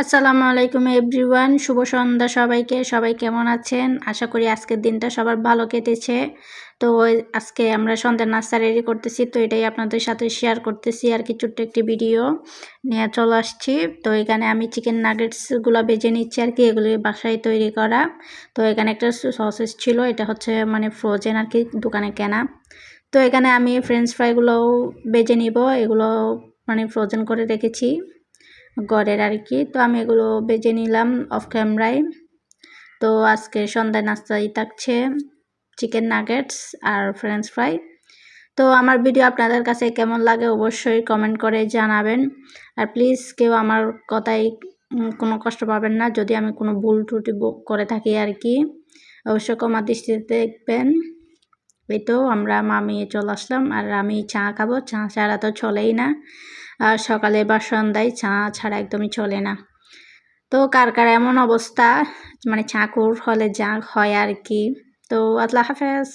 আসসালামু আলাইকুম এভরিওয়ান, শুভ সন্ধ্যা সবাইকে। সবাই কেমন আছেন? আশা করি আজকের দিনটা সবার ভালো কেটেছে। তো আজকে আমরা সন্ধ্যা নাস্তা রেডি করতেছি, তো এটাই আপনাদের সাথে শেয়ার করতেছি আর কি ছোট্ট একটি ভিডিও নিয়ে চলে আসছি। তো এখানে আমি চিকেন নাগেটসগুলো বেজে নিচ্ছি আর কি এগুলি বাসায় তৈরি করা। তো এখানে একটা সসেস ছিল, এটা হচ্ছে মানে ফ্রোজেন আর কি দোকানে কেনা। তো এখানে আমি ফ্রেঞ্চ ফ্রাইগুলোও বেজে নিব, এগুলো মানে ফ্রোজেন করে রেখেছি। গড়ের আর কি তো আমি এগুলো বেজে নিলাম অফ ক্যামেরায় তো আজকে সন্ধ্যায় নাস্তাই থাকছে চিকেন নাগেটস আর ফ্রেঞ্চ ফ্রাই তো আমার ভিডিও আপনাদের কাছে কেমন লাগে অবশ্যই কমেন্ট করে জানাবেন। আর প্লিজ কেউ আমার কথাই কোনো কষ্ট পাবেন না, যদি আমি কোনো ভুল ত্রুটি করে থাকি আর কি অবশ্যই কমা দৃষ্টিতে দেখবেন। এই তো আমরা মামিয়ে চলে আসলাম আর আমি চা খাব। চা ছাড়া তো চলেই না। আর সকালে বা সন্ধ্যায় চা ছাড়া একদমই চলে না। তো কার কার এমন অবস্থা? মানে চাকুর হলে যা হয় আর কি। তো আল্লাহ হাফেজ।